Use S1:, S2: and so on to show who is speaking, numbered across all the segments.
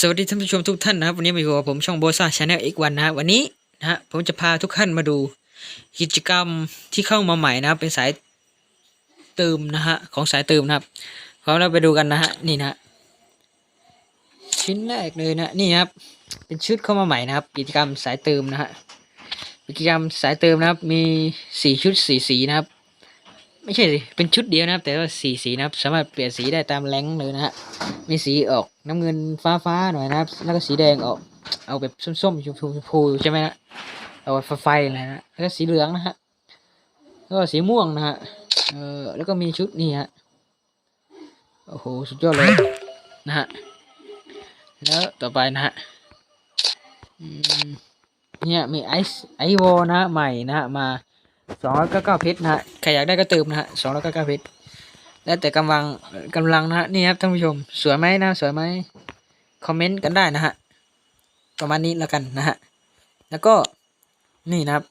S1: สวัสดีท่านผู้ชมทุกท่านนะครับวันนี้มาอยู่กับผมช่องโบซ่าชาแนลอีกวันนะวันนี้นะฮะผมจะพาทุกท่านมาดูกิจกรรมที่เข้ามาใหม่นะครับเป็นสายเติมนะฮะของสายเติมนะครับพร้อมแล้วไปดูกันนะฮะนี่นะชิ้นแรกเลยนะนี่นะครับเป็นชุดเข้ามาใหม่นะครับ กิจกรรมสายเติมนะฮะกิจกรรมสายเติมนะครับมีสี่ชุดสี่สีนะครับไม่ใช่สิเป็นชุดเดียวนะครับ แต่ว่าสี่สีนะครับ สามารถเปลี่ยนสีได้ตามแรงเลยนะฮะมีสีออก น้ำเงินฟ้าฟ้าๆหน่อยนะครับ แล้วก็สีแดงออกเอาแบบส้มๆชมพูใช่ไหมนะเอาไฟไฟอะไรนะแล้วก็สีเหลืองนะฮะแล้วก็สีม่วงนะฮะเออแล้วก็มีชุดนี่ฮะโอ้โหสุดยอดเลยนะฮะแล้วต่อไปนะฮะเนี่ยมีไอซ์ไอวอนะฮะใหม่นะฮะมาสองร้อยเก้าเก้าเพชรนะฮะใครอยากได้ก็เติมนะฮะสองร้อยเก้าเก้าเพชร แล้วแต่กำลังกำลังนะฮะนี่ครับท่านผู้ชม สวยไหมนะสวยไหมคอมเมนต์กันได้นะฮะประมาณนี้แล้วกันนะฮะแล้วก็นี่นะครับ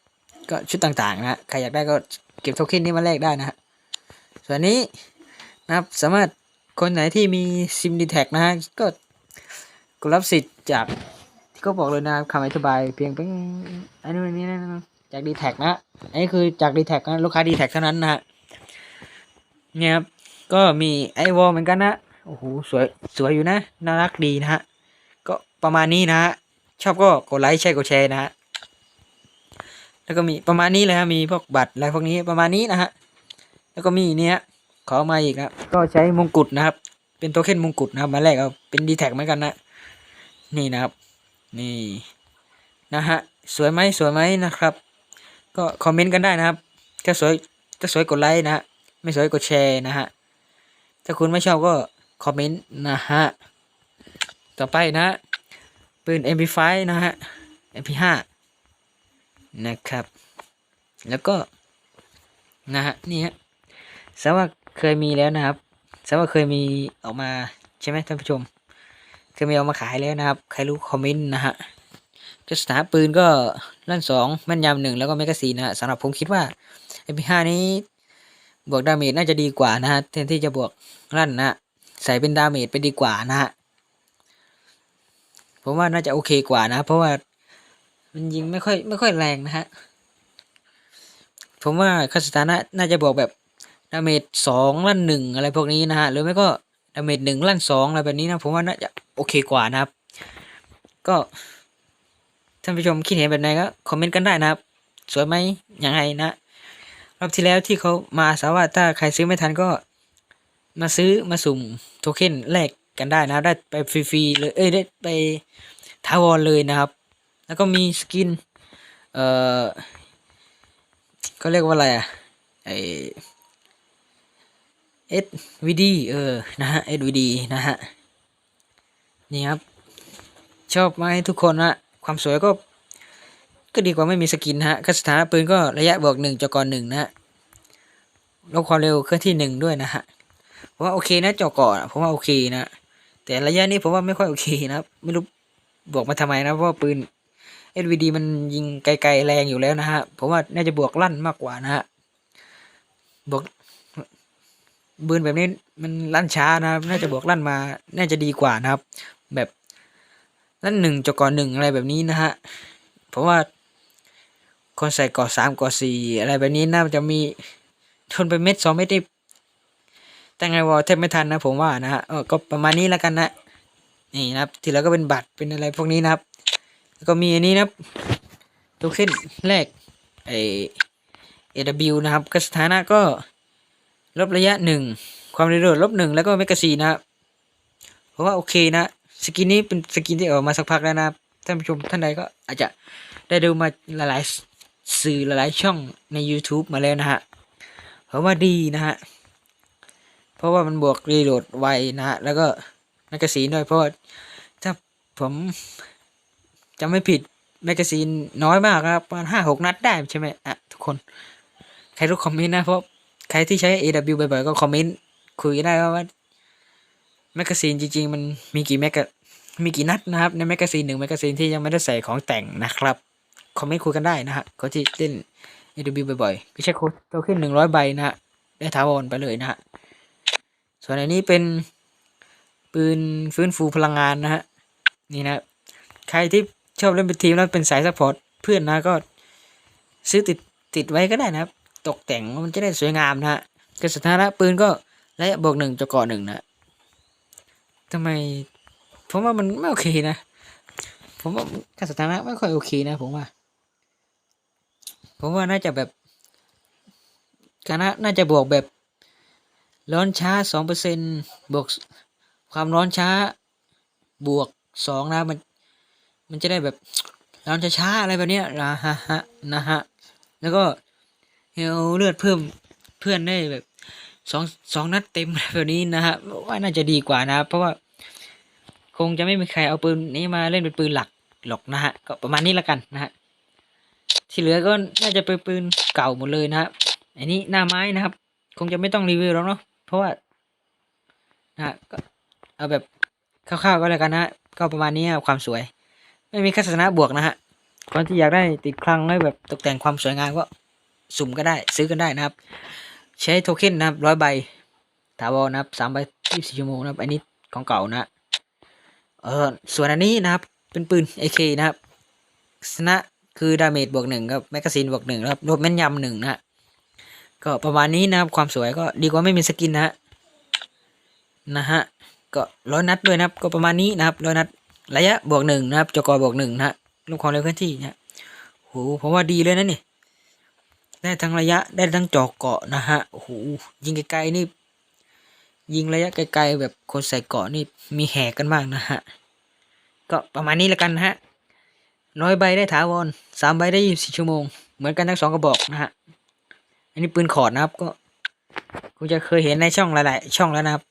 S1: ก็ชุดต่างๆนะฮะใครอยากได้ก็เก็บโทเค็นนี้มาแลกได้นะฮะส่วนนี้นะครับสามารถคนไหนที่มีซิมดีแท็นะฮะก็กรับสิทธิ์จากที่เขาบอกเลยนะครับคำอธิบายเพียงเป็นอันนี้นอันนี้นะจากดีแท็นะฮะอันนี้คือจากดีแท็นะลูกค้าดีแท็เท่านั้นนะฮะเนี่ยครับ ก็มีไอวอลเหมือนกันนะโอ้โหสวยสวยอยู่นะ น่ารักดีนะฮะ ก็ประมาณนี้นะฮะ ชอบก็กดไลค์แชร์กดแชร์นะฮะ แล้วก็มีประมาณนี้เลยฮะ มีพวกบัตรอะไรพวกนี้ประมาณนี้นะฮะ แล้วก็มีเนี่ยขอมาอีกนะก็ใช้มงกุฎนะครับ เป็นโทเค็นมงกุฎนะครับ มาแลกเอาเป็นดีแท็กเหมือนกันนะ นี่นะครับ นี่นะฮะ สวยไหมสวยไหมนะครับ ก็คอมเมนต์กันได้นะครับ ถ้าสวยถ้าสวยกดไลค์นะฮะ ไม่สวยกดแชร์นะฮะ ถ้าคุณไม่ชอบก็คอมเมนต์นะฮะ ต่อไปนะปืน MP5 นะฮะ MP5 นะครับ แล้วก็นะฮะนี่ฮะสำหรับเคยมีแล้วนะครับสำหรับเคยมีออกมาใช่ไหมท่านผู้ชม เคยมีออกมาขายแล้วนะครับ ใครรู้คอมเมนต์นะฮะก็สถานปืนก็ลั่นสองแม่นยำหนึ่งแล้วก็แมกกาซีนนะฮะสำหรับผมคิดว่า MP5 นี้ บวกดาเมจน่าจะดีกว่านะฮะแทนที่จะบวกลั่นนะใส่เป็นดาเมจไปดีกว่านะฮะผมว่าน่าจะโอเคกว่านะ เพราะว่ามันยิงไม่ค่อยไม่ค่อยแรงนะฮะผมว่าคาสตานะน่าจะบวกแบบดาเมจสองลั่นหนึ่งอะไรพวกนี้นะฮะหรือไม่ก็ดาเมจหนึ่งลั่นสองอะไรแบบนี้นะผมว่าน่าจะโอเคกว่านะครับ ก็ท่านผู้ชมคิดเห็นแบบไหนก็คอมเมนต์กันได้นะครับ สวยไหมยังไงนะ อบที่แล้วที่เขามาสามารถถ้าใครซื้อไม่ทันก็ มาซื้อมาสุ่มโทเค็นแลกกันได้นะได้ไปฟรีๆเลยเอ้ยได้ไปทาวรเลยนะครับ แล้วก็มีสกิน เอ่อก็เรียกว่าอะไรอะไอเอสวีดีเออนะฮะเอสวีดีนะฮะนี่ครับ ชอบไหมทุกคนนะความสวยก็ ก็ดีกว่าไม่มีสกินนะฮะคสถานะปืนก็ระยะบวกหนึ่งจกรหนึ่งนะฮะลดความเร็วเคลื่อนที่หนึ่งด้วยนะฮะผมว่าโอเคนะจกรผมว่าโอเคนะ แต่ระยะนี้ผมว่าไม่ค่อยโอเคนะครับไม่รู้บวกมาทำไมนะเพราะว่าปืน SVD มันยิงไกลๆแรงอยู่แล้วนะฮะผมว่าน่าจะบวกลั่นมากกว่านะฮะบวกปืนแบบนี้มันลั่นช้านะครับ น่าจะบวกลั่นมา น่าจะดีกว่านะครับ แบบลั่นหนึ่งจกรหนึ่งอะไรแบบนี้นะฮะเพราะว่า คนใส่ก่อสามก่อสี่อะไรแบบนี้น่าจะมีทนไปเม็ดสองเม็ดได้แต่ไงวอแทบไม่ทันนะผมว่านะฮะก็ประมาณนี้แล้วกันนะนี่นะครับ ทีแล้วก็เป็นบัตรเป็นอะไรพวกนี้นะครับ แล้วก็มีอันนี้นะครับโทเค็นแรกไอเอวนะครับก็สถานะก็ลบระยะหนึ่งความเร็วลบหนึ่งแล้วก็แมกกาซีนนะครับเพราะว่าโอเคนะ สกินนี้เป็นสกินที่ออกมาสักพักแล้วนะครับท่านผู้ชมท่านใดก็อาจจะได้ดูมาหลายๆ สื่อหลายๆช่องใน YouTube มาแล้วนะฮะเพราะว่าดีนะฮะ เพราะว่ามันบวกรีโหลดไวนะฮะ แล้วก็แมกกาซีนด้วยเพราะถ้าผมจำไม่ผิดแมกกาซีนน้อยมากครับประมาณห้าหกนัดได้ใช่ไหมอะทุกคน ใครรู้คอมเมนต์นะเพราะใครที่ใช้ AW บ่อยๆก็คอมเมนต์คุยได้ว่าแมกกาซีนจริงๆ มันมีกี่แมกกามีกี่นัดนะครับในแมกกาซีนหนึ่งแมกกาซีนที่ยังไม่ได้ใส่ของแต่งนะครับ คอมเมนต์คุยกันได้นะฮะคนที่เล่น AW บ่อยๆก็ใช้โค้ดโทเค็นหนึ่งร้อยใบนะฮะได้ถาวรไปเลยนะฮะส่วนอันนี้เป็นปืนฟื้นฟูพลังงานนะฮะนี่นะใครที่ชอบเล่นเป็นทีมแล้วเป็นสายซัพพอร์ตเพื่อนนะก็ซื้อติดติดไว้ก็ได้นะครับ ตกแต่งมันจะได้สวยงามนะฮะกระสถานะปืนก็ระยะบวกหนึ่งจะเกาะหนึ่งนะทำไมผมว่ามันไม่โอเคนะ ผมว่ากระสถานะไม่ค่อยโอเคนะผมว่า ผมว่าน่าจะแบบคณะน่าจะบวกแบบร้อนช้าสองเปอร์เซ็นบวกความร้อนช้าบวกสองนะมันมันจะได้แบบร้อนช้าๆอะไรแบบเนี้ยนะฮะฮะนะฮะแล้วก็เฮลเลือดเพิ่มเพื่อนได้แบบสองสองนัดเต็มแบบนี้นะฮะว่าน่าจะดีกว่านะ เพราะว่า คงจะไม่มีใครเอาปืนนี้มาเล่นเป็นปืนหลักหรอกนะฮะก็ประมาณนี้ละกันนะฮะ ที่เหลือก็น่าจะเป็นปืนเก่าหมดเลยนะฮะอันนี้หน้าไม้นะครับ คงจะไม่ต้องรีวิวแล้วเนาะ เพราะว่านะก็เอาแบบคร่าวๆก็แล้วกันนะ ก็ประมาณนี้ครับความสวย ไม่มีคัศนะบวกนะฮะคนที่อยากได้ติดคลังให้แบบตกแต่งความสวยงามก็สุ่มก็ได้ซื้อกันได้นะครับ ใช้โทเค็นนะครับร้อยใบถาวรนะครับสามใบยี่สิบชั่วโมงนะครับ อันนี้ของเก่านะเออส่วนอันนี้นะครับ เป็นปืน AK นะครับชนะ คือดาเมจบวกหนึ่งครับแมกกาซีนบวกหนึ่งครับรวมแม่นยำหนึ่งนะฮะก็ประมาณนี้นะครับ ความสวยก็ดีกว่าไม่มีสกินนะฮะนะฮะก็ร้อยนัดด้วยนะครับ ก็ประมาณนี้นะครับร้อยนัดระยะบวกหนึ่งนะครับจกบวกหนึ่งนะฮะลูกความเร็วเคลื่อนที่นะโหผมว่าดีเลยนะนี่ได้ทั้งระยะได้ทั้งจอกเกาะนะฮะโหยิงไกลๆนี่ ยิงระยะไกลๆแบบคนใส่เกาะนี่มีแหกกันบ้างนะฮะก็ประมาณนี้แล้วกันนะฮะ ร้อยใบได้ถาวรสามใบได้ยี่สิบชั่วโมง เหมือนกันทั้งสองกระบอกนะฮะ อันนี้ปืนขอดนะครับก็คงจะเคยเห็นในช่องหลายๆ ช่องแล้วนะครับ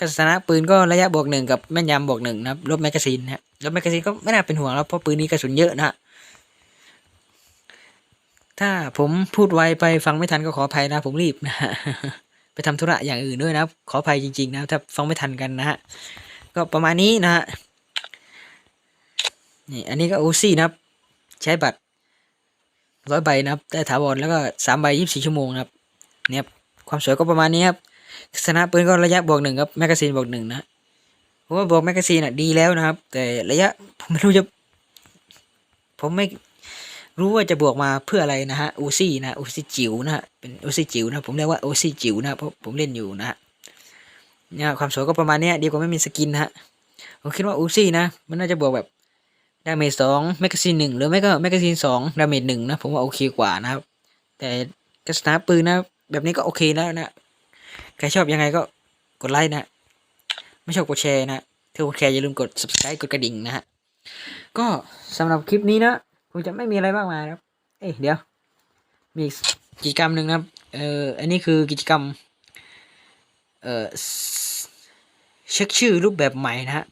S1: กระสนะปืนก็ระยะบวกหนึ่งกับแม่นยำบวกหนึ่งนะครับลบแมกกาซีนนะลบแมกกาซีนก็ไม่น่าเป็นห่วงแล้วเพราะปืนนี้กระสุนเยอะนะฮะถ้าผมพูดไวไปฟังไม่ทันก็ขออภัยนะ ผมรีบนะฮะไปทำธุระอย่างอื่นด้วยนะครับขออภัยจริงๆนะถ้าฟังไม่ทันกันนะฮะก็ประมาณนี้นะฮะ นี่อันนี้ก็โอซี่นะครับ ใช้บัตรร้อยใบนะครับได้ถาวรแล้วก็สามใบยี่สิบสี่ชั่วโมงนะครับเนี่ยครับความสวยก็ประมาณนี้ครับสนะปืนก็ระยะบวกหนึ่งครับแมกกาซีนบวกหนึ่งนะผมว่าบวกแมกกาซีนอะดีแล้วนะครับ แต่ระยะผมไม่รู้จะ ผมไม่รู้ว่าจะบวกมาเพื่ออะไรนะฮะอูซี่นะอูซี่จิ๋วนะฮะเป็นอูซี่จิ๋วนะผมเรียกว่าอูซี่จิ๋วนะเพราะผมเล่นอยู่นะฮะเนี่ยความสวยก็ประมาณนี้ดีกว่าไม่มีสกินนะฮะผมคิดว่าอูซี่นะ มันน่าจะบวกแบบ ดาเมจสองแมกกาซีนหนึ่งหรือไม่ก็แมกกาซีนสองดาเมจหนึ่งนะผมว่าโอเคกว่านะครับ แต่กระสนาปืนนะแบบนี้ก็โอเคแล้วนะใครชอบยังไงก็กดไลค์นะ ไม่ชอบกดแชร์นะถ้าคุณแคร์อย่าลืมกด subscribe กดกระดิ่งนะฮะก็สำหรับคลิปนี้นะคงจะไม่มีอะไรมากมายครับ เอ้ยเดี๋ยว มีกิจกรรมหนึ่งนะครับเอ่ออันนี้คือกิจกรรมเออเช็คชื่อรูปแบบใหม่นะฮะ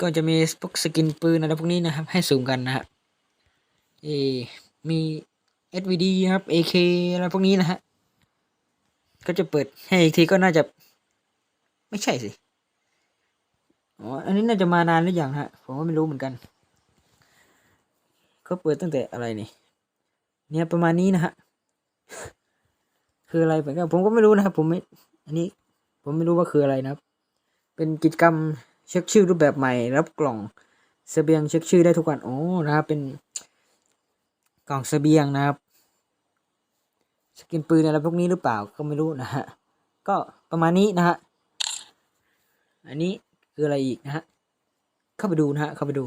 S1: ก็จะมีพวกสกินปืนอะไรพวกนี้นะครับ ให้สุ่มกันนะฮะเออมี SVD ครับ AK อะไรพวกนี้นะฮะก็จะเปิดให้อีกทีก็น่าจะ ไม่ใช่สิอ๋ออันนี้น่าจะมานานหรือยังฮะผมก็ไม่รู้เหมือนกันก็เปิดตั้งแต่อะไรนี่ เนี่ยประมาณนี้นะฮะคืออะไรเหมือนกันผมก็ไม่รู้นะครับผมไม่ อันนี้ ผมไม่รู้ว่าคืออะไรนะครับ เป็นกิจกรรม เช็คชื่อรูปแบบใหม่รับกล่องเสบียงเช็คชื่อได้ทุกวันโอ้นะครับเป็นกล่องเสบียงนะครับ สกินปืนอะไรพวกนี้หรือเปล่าก็ไม่รู้นะฮะก็ประมาณนี้นะฮะอันนี้คืออะไรอีกนะฮะเข้าไปดูนะฮะเข้าไปดู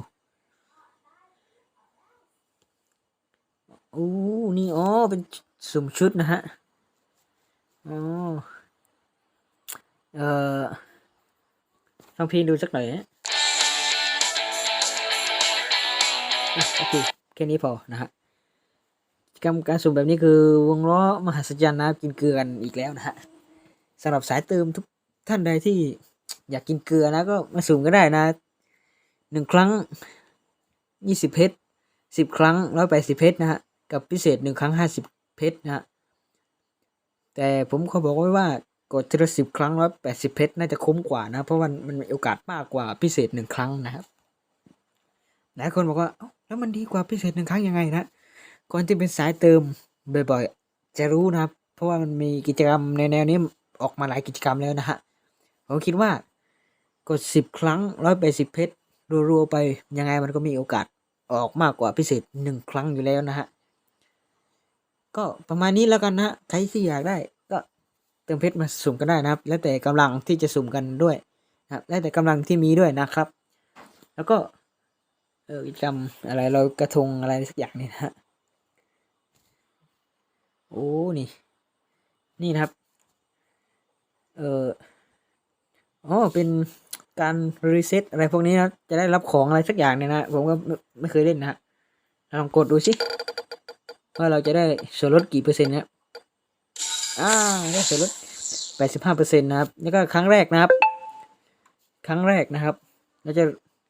S1: โอ้นี่อ๋อเป็นสุ่มชุดนะฮะอ๋อเอ่อ ลองเพลงดูสักหน่อยนะโอเคแค่นี้พอนะฮะกิจกรรมการสุ่มแบบนี้คือวงล้อมหัศจรรย์นะกินเกลือกันอีกแล้วนะฮะสำหรับสายเติมทุกท่านใดที่อยากกินเกลือนะก็มาสุ่มก็ได้นะหนึ่งครั้งยี่สิบเพชรสิบครั้งร้อยแปดสิบเพชรนะฮะกับพิเศษหนึ่งครั้งห้าสิบเพชรนะฮะแต่ผมขาบอกไว้ว่า กดทีละสิบครั้งร้อยแปดสิบเพชรน่าจะคุ้มกว่านะ เพราะมันมันมีโอกาสมากกว่าพิเศษหนึ่งครั้งนะครับหลายคนบอกว่าแล้วมันดีกว่าพิเศษหนึ่งครั้งยังไงนะคนที่เป็นสายเติมบ่อยๆจะรู้นะครับ เพราะว่ามันมีกิจกรรมในแนวนี้ออกมาหลายกิจกรรมแล้วนะฮะผมคิดว่ากดสิบครั้งร้อยแปดสิบเพชรรัวๆไปยังไงมันก็มีโอกาสออกมากกว่าพิเศษหนึ่งครั้งอยู่แล้วนะฮะก็ประมาณนี้แล้วกันนะใครที่อยากได้ เติมเพชรมาสุ่มกันได้นะครับ แล้วแต่กำลังที่จะสุ่มกันด้วยนะครับแล้วแต่กำลังที่มีด้วยนะครับ แล้วก็เออจำอะไรเรากระทงอะไรสักอย่างนี่นะฮะโอ้นี่ นี่นะครับ เอออ๋อเป็นการรีเซ็ตอะไรพวกนี้นะจะได้รับของอะไรสักอย่างเนี่ยนะผมก็ไม่เคยเล่นนะฮะลองกดดูสิว่าเราจะได้ส่วนลดกี่เปอร์เซ็นต์นะ อ่าได้ส่วนลดแปดสิบห้าเปอร์เซ็นต์นะครับนี่ก็ครั้งแรกนะครับ ครั้งแรกนะครับเราจะ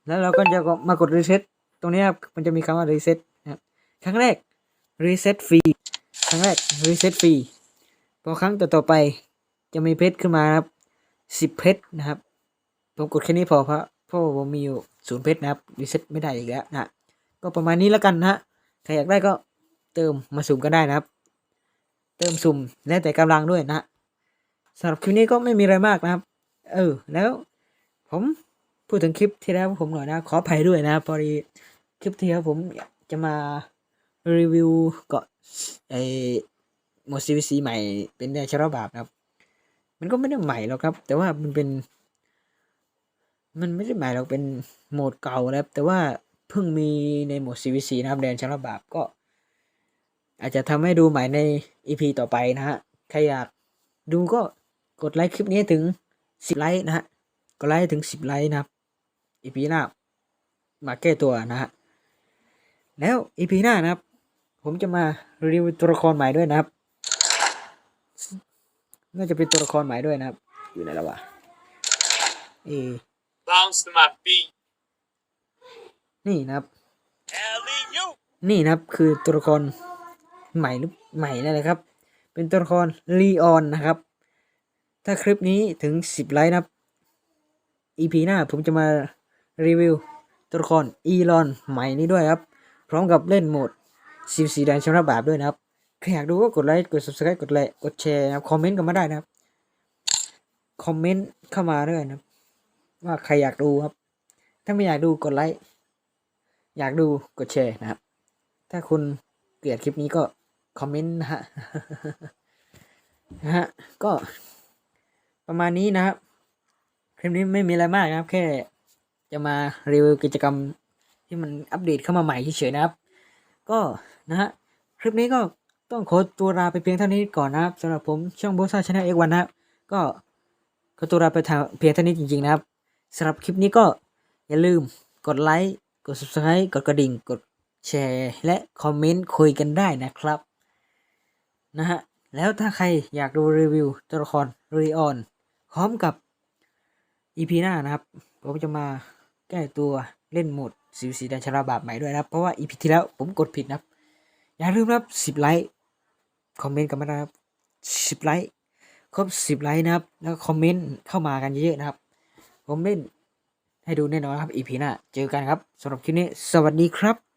S1: แล้วเราก็จะมากดรีเซ็ตตรงนี้ครับ มันจะมีคำว่ารีเซ็ตนะครับ ครั้งแรกรีเซ็ตฟรี ครั้งแรกรีเซ็ตฟรี พอครั้งต่อๆไปจะมีเพชรขึ้นมาครับสิบเพชรนะครับ ผมกดแค่นี้พอเพราะเพราะว่าผมมีอยู่ศูนย์เพชรนะครับรีเซ็ตไม่ได้อีกแล้วนะ ก็ประมาณนี้แล้วกันนะฮะใครอยากได้ก็เติมมาสุ่มกันได้นะครับ เติมสุ่มแล้วแต่กำลังด้วยนะสำหรับคลิปนี้ก็ไม่มีอะไรมากนะครับ เออ แล้ว ผมพูดถึงคลิปที่แล้วผมหน่อยนะ ขออภัยด้วยนะพอดีคลิปที่แล้วผมจะมารีวิวเกาะไอโมซีวีซีใหม่เป็นแดนชราบาบนะครับ มันก็ไม่ได้ใหม่หรอกครับ แต่ว่ามันเป็น มันไม่ได้ใหม่หรอกเป็นโหมดเก่านะครับแต่ว่าเพิ่งมีในโหมด CVC นะครับแดนชราบาบก็ อาจจะทำให้ดูใหม่ใน EP ต่อไปนะฮะ ใครอยากดูก็กดไลค์คลิปนี้ถึง 10 ไลค์นะฮะ กดไลค์ถึง 10 ไลค์นะครับ EP หน้ามาแก้ตัวนะฮะ แล้ว EP หน้านะครับ ผมจะมารีวิวตัวละครใหม่ด้วยนะครับ น่าจะเป็นตัวละครใหม่ด้วยนะครับ อยู่ไหนแล้ววะเอ
S2: Bounce to my feet.
S1: นี่นะครับ
S2: Alley you.
S1: นี่นะครับคือตัวละคร ใหม่หรือใหม่นั่นแหละครับ เป็นตัวละครลีออนนะครับ ถ้าคลิปนี้ถึง 10 ไลค์นะครับ EP หน้าผมจะมารีวิวตัวละครอีลอนใหม่นี้ด้วยครับ พร้อมกับเล่นโหมด14แดนชำระบาปด้วยนะครับใครอยากดูก็กดไลค์กด subscribe กดไลค์กดแชร์นะครับคอมเมนต์กันมาได้นะครับคอมเมนต์เข้ามาด้วยนะครับว่าใครอยากดูครับ ถ้าไม่อยากดูกดไลค์อยากดูกดแชร์นะครับ ถ้าคุณเกลียดคลิปนี้ก็ คอมเมนต์นะฮะนะฮะก็ประมาณนี้นะครับคลิปนี้ไม่มีอะไรมากนะครับ แค่จะมารีวิวกิจกรรมที่มันอัปเดตเข้ามาใหม่เฉยๆนะครับ ก็นะฮะคลิปนี้ก็ต้องขอตัวลาไปเพียงเท่านี้ก่อนนะครับสำหรับผมช่องโบซ่าชาแนลเอ็กวันนะครับ ก็ขอตัวลาไปทางเพียงเท่านี้จริงๆนะครับสำหรับคลิปนี้ก็อย่าลืมกดไลค์กด subscribe กดกระดิ่งกดแชร์ และคอมเมนต์คุยกันได้นะครับ นะฮะ แล้วถ้าใครอยากดูรีวิวตัวละครรีออนพร้อมกับ EP หน้านะครับ ผมจะมาแก้ตัวเล่นโหมดสิวสีแดนชราบาปใหม่ด้วยนะครับ เพราะว่า EP ที่แล้วผมกดผิดนะครับ อย่าลืมนะครับ10ไลค์คอมเมนต์กันมานะครับ10ไลค์ครบ10ไลค์นะครับ แล้วคอมเมนต์เข้ามากันเยอะๆนะครับ ผมเล่นให้ดูแน่นอนครับ EP หน้าเจอกันครับสำหรับคลิปนี้ สวัสดีครับ